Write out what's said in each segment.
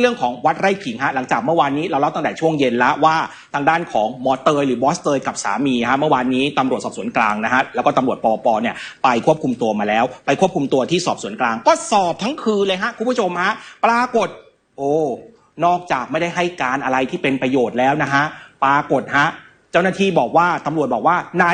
เรื่องของวัดไร่ขิงฮะหลังจากเมื่อวานนี้เราเล่าตั้งแต่ช่วงเย็นแล้วว่าทางด้านของหมอเตยหรือบอสเตยกับสามีฮะเมื่อวานนี้ตำรวจสอบสวนกลางนะฮะแล้วก็ตำรวจปอปเนี่ยไปควบคุมตัวมาแล้ว ไปควบคุมตัวที่สอบสวนกลาง ก็สอบทั้งคืนเลยฮะคุณผู้ชมฮะปรากฏ โอ้นอกจากไม่ได้ให้การอะไรที่เป็นประโยชน์แล้วนะฮะปรากฏฮะเจ้าหน้าที่บอกว่าตำรวจบอกว่าไหน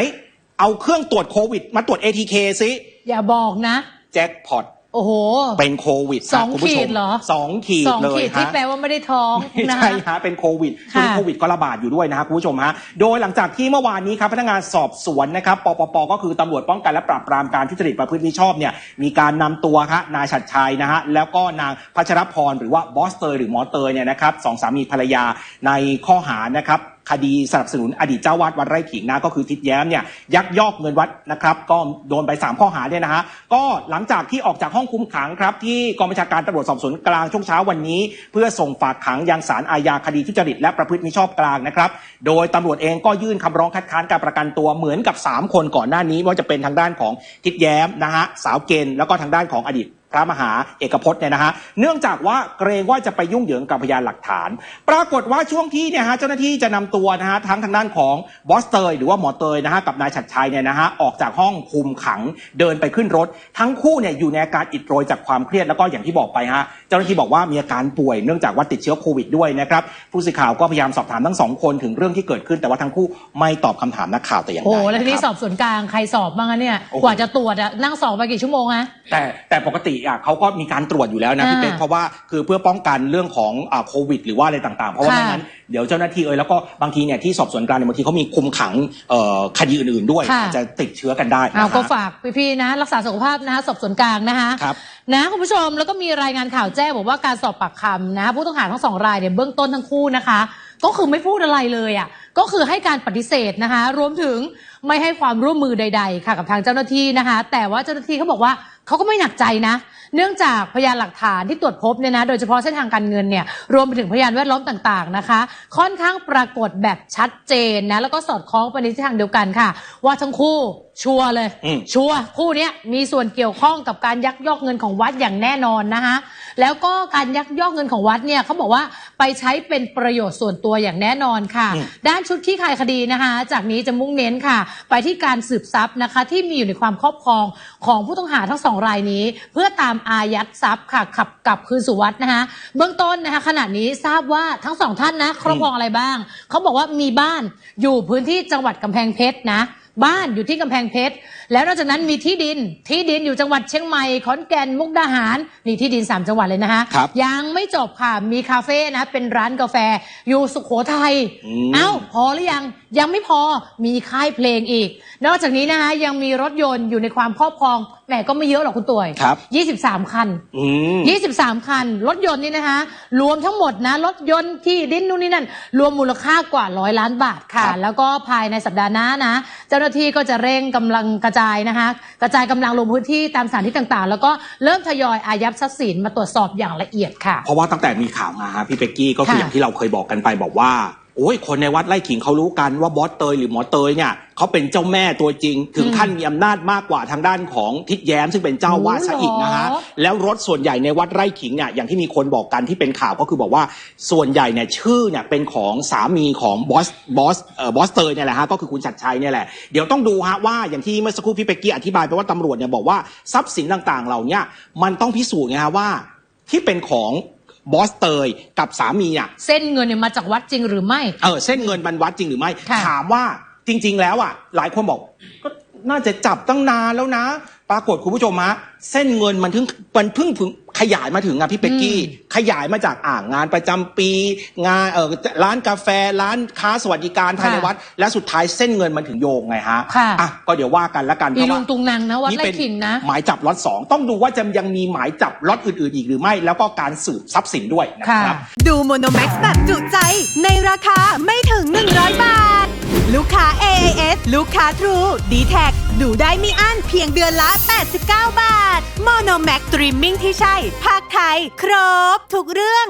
เอาเครื่องตรวจโควิด มาตรวจ ATK ซิอย่าบอกนะแจ็คพอต โอ้โห เป็นโควิดสองฮะคุณผู้ชขีมดเหรอสองขีดสองเลยขีดที่ฮะแปลว่าไม่ได้ท้องไม่นะใช่คะฮะเป็นโควิดช่วงค่ะโควิดก็ระบาดอยู่ด้วยนะฮะคุณผู้ชมฮะโดยหลังจากที่เมื่อวานนี้ครับพนักงานสอบสวนนะครับปปปก็คือตำรวจป้องกันและปราบปรามการทุจริตประพฤติมิชอบเนี่ยมีการนำตัวครับนายชัดชัยนะฮะแล้วก็นางพัชรพรหรือว่าบอสเตยหรือหมอเตยเนี่ยนะครับสองสามีภรรยาในข้อหานะครับ คดีสนับสนุนอดีตเจ้าวาดวัดไร่ขิงนะก็คือทิดแย้มเนี่ยยักยอกเงินวัดนะครับก็โดนไป 3 ข้อหาเนี่ยนะฮะก็หลังจากที่ออกจากห้องคุมขังครับที่กองบัญชาการตำรวจสอบสวนกลางช่วงเช้าวันนี้ เพื่อส่งฝากขังยังศาลอาญาคดีทุจริตและประพฤติมิชอบกลางนะครับโดยตำรวจเองก็ยื่นคำร้องคัดค้านการประกันตัวเหมือนกับ 3 คนก่อนหน้านี้ไม่ว่าจะเป็นทางด้านของทิดแย้มนะฮะสาวเกณฑ์แล้วก็ทางด้านของอดีต ระมหาเอกพจน์เนี่ยนะฮะเนื่องจากว่าเกรงว่าจะไปยุ่งเหยิงกับพยานหลักฐาน ปรากฏว่าช่วงที่เนี่ยฮะเจ้าหน้าที่จะนำตัวนะฮะทั้งทางด้านของบอสเตยหรือว่าหมอเตยนะฮะกับนายฉัดชัยเนี่ยนะฮะออกจากห้องคุมขังเดินไปขึ้นรถ ทั้งคู่เนี่ยอยู่ในอาการอิดโรยจากความเครียดแล้วก็อย่างที่บอกไปฮะเจ้าหน้าที่บอกว่ามีอาการป่วย เนื่องจากว่าติดเชื้อโควิดด้วยนะครับผู้สื่อข่าวก็พยายามสอบถามทั้งสองคนถึงเรื่องที่เกิดขึ้นแต่ว่าทั้งคู่ไม่ตอบคำถามนักข่าวแต่อย่างใดโอ้โหแล้วทีนี้ะคสรับอบสวนกลางใครสอบบ้างอะเนี่ยโอ้โหกว่าจะตรวจอะนั่งสอบไปกี่ชั่วโมงฮะแต่แต่ปกติอะเขาก็มีการตรวจอยู่แล้วนะพี่อ่าเป๊กเพราะว่าคือเพื่อป้องกันเรื่องของอ่าโควิด หรือว่าอะไรต่างๆ เพราะว่าค่ะไม่งั้นเดี๋ยวเจ้าหน้าที่เอ่ยแล้วก็บางทีเนี่ยที่สอบสวนกลางเนี่ยบางทีเขามีคุมขังเอ่อคดีอื่นๆด้วยค่ะ อาจจะติดเชื้อกันได้เอานะก็ฮะฝากพี่ๆนะ รักษาสุขภาพนะคะสอบสวนกลางนะคะครับ นะคุณผู้ชมแล้วก็มีรายงานข่าวแจ้งบอกว่าการสอบปากคำนะผู้ต้องหาทั้งสองรายเนี่ยเบื้องต้นทั้งคู่นะคะ ก็คือไม่พูดอะไรเลยอะก็คือให้การปฏิเสธนะคะ รวมถึงไม่ให้ความร่วมมือใด ๆ ค่ะกับทางเจ้าหน้าที่นะคะ แต่ว่าเจ้าหน้าที่เขาบอกว่า เขาก็ไม่หนักใจนะ เนื่องจากพยานหลักฐานที่ตรวจพบเนี่ยนะ โดยเฉพาะเส้นทางการเงินเนี่ย รวมไปถึงพยานแวดล้อมต่างๆนะคะ ค่อนข้างปรากฏแบบชัดเจนนะ แล้วก็สอดคล้องไปในทิศทางเดียวกันค่ะ ว่าทั้งคู่ชัวร์เลย อืม ชัวร์คู่เนี้ยมีส่วนเกี่ยวข้องกับการยักยอกเงินของวัดอย่างแน่นอนนะคะแล้วก็การยักยอกเงินของวัดเนี่ยเขาบอกว่า ไปใช้เป็นประโยชน์ส่วนตัวอย่างแน่นอนค่ะอืมด้านชุดขี้คายคดีนะคะ จากนี้จะมุ่งเน้นค่ะ ไปที่การสืบทรัพย์นะคะ ที่มีอยู่ในความครอบครองของผู้ต้องหาทั้งสองรายนี้ เพื่อตามอายัดทรัพย์ค่ะขับกลับคืนสู่วัดนะคะเบื้องต้นนะคะ ขณะนี้ทราบว่าทั้งสองท่านนะครอบครองอะไรบ้างเขาบอกว่ามีบ้านอยู่พื้นที่จังหวัดกำแพงเพชรนะ บ้านอยู่ที่กำแพงเพชร แล้วนอกจากนั้นมีที่ดิน ที่ดินอยู่จังหวัดเชียงใหม่ ขอนแก่น มุกดาหาร นี่ที่ดิน 3 จังหวัดเลยนะคะครับยังไม่จบค่ะ มีคาเฟ่นะ เป็นร้านกาแฟ อยู่สุขโขทัย อืม เอ้า พอหรือยัง ยังไม่พอ มีค่ายเพลงอีก นอกจากนี้นะคะ ยังมีรถยนต์อยู่ในความครอบครอง แหมก็ไม่เยอะหรอกคุณต่วยครับ23คัน อืม 23 คัน รถยนต์นี่นะคะ รวมทั้งหมดนะ รถยนต์ที่ดินนู่นนี่นั่น รวมมูลค่ากว่าร้อยล้านบาทค่ะ ครับ แล้วก็ภายในสัปดาห์หน้านะ เจ้าหน้าที่ก็จะเร่งกำลังกระจายนะคะกระจายกำลังลงพื้นที่ตามสถานที่ต่างๆ แล้วก็เริ่มทยอยอายัดทรัพย์สินมาตรวจสอบอย่างละเอียดค่ะ เพราะว่าตั้งแต่มีข่าวมาฮะพี่เป๊กกี้ก็คือค่ะอย่างที่เราเคยบอกกันไปบอกว่า โอ้ยคนในวัดไร่ขิงเขารู้กันว่าบอสเตยหรือหมอเตยเนี่ยเขาเป็นเจ้าแม่ตัวจริง ถึงอืมขั้นมีอำนาจมากกว่าทางด้านของทิดแย้มซึ่งเป็นเจ้าวาดซะอีกนะฮะโอ้เหรอแล้วรถส่วนใหญ่ในวัดไร่ขิงเนี่ยอย่างที่มีคนบอกกันที่เป็นข่าวก็คือบอกว่าส่วนใหญ่เนี่ยชื่อเนี่ยเป็นของสามีของบอสบอสเอ่อบอสเตยเนี่ยแหละฮะก็คือคุณชัดชัยเนี่ยแหละเดี๋ยวต้องดูฮะว่าอย่างที่เมื่อสักครู่พี่เป๊กกี้อธิบายไปว่าตำรวจเนี่ยบอกว่าทรัพย์สินต่างๆ เหล่าเนี้มันต้องพิสูจน์ไงฮะว่าที่เป็นของ บอสเตยกับสามีอะเส้นเงินเนี่ยมาจากวัดจริงหรือไม่ เออเส้นเงินมันวัดจริงหรือไม่ ค่ะ ถามว่าจริง ๆ แล้วอะ หลายคนบอกก็น่าจะจับตั้งนานแล้วนะ ปรากฏคุณผู้ชมฮะเส้นเงินมันถึงมันเพิ่งถึง ขยายมาถึงอะพี่เป็กกี้ ขยายมาจากอ่างงานประจำปี งานเออร้านกาแฟร้านค้าสวัสดิการภายในวัด และสุดท้ายเส้นเงินมันถึงโยงไงฮะค่ะ อะก็เดี๋ยวว่ากันละกันอีเพราะลุว่างตุงนางนะวัดไร่เป็ขิงนะ หมายจับล็อตสองต้องดูว่าจะยังมีหมายจับล็อตอื่นๆอีกหรือไม่ แล้วก็การสืบทรัพย์สินด้วยนะครับดูโมโนแม็กซ์แบบจุใจในราคาไม่ถึง 100 บาท ลูกค้า AIS ลูกค้า True d t แท ดูได้ไม่อั้นเพียงเดือนละ 89 บาท โมโนแม็กตรีมมิ่งที่ใช่ภาคไทย ครบ ทุกเรื่อง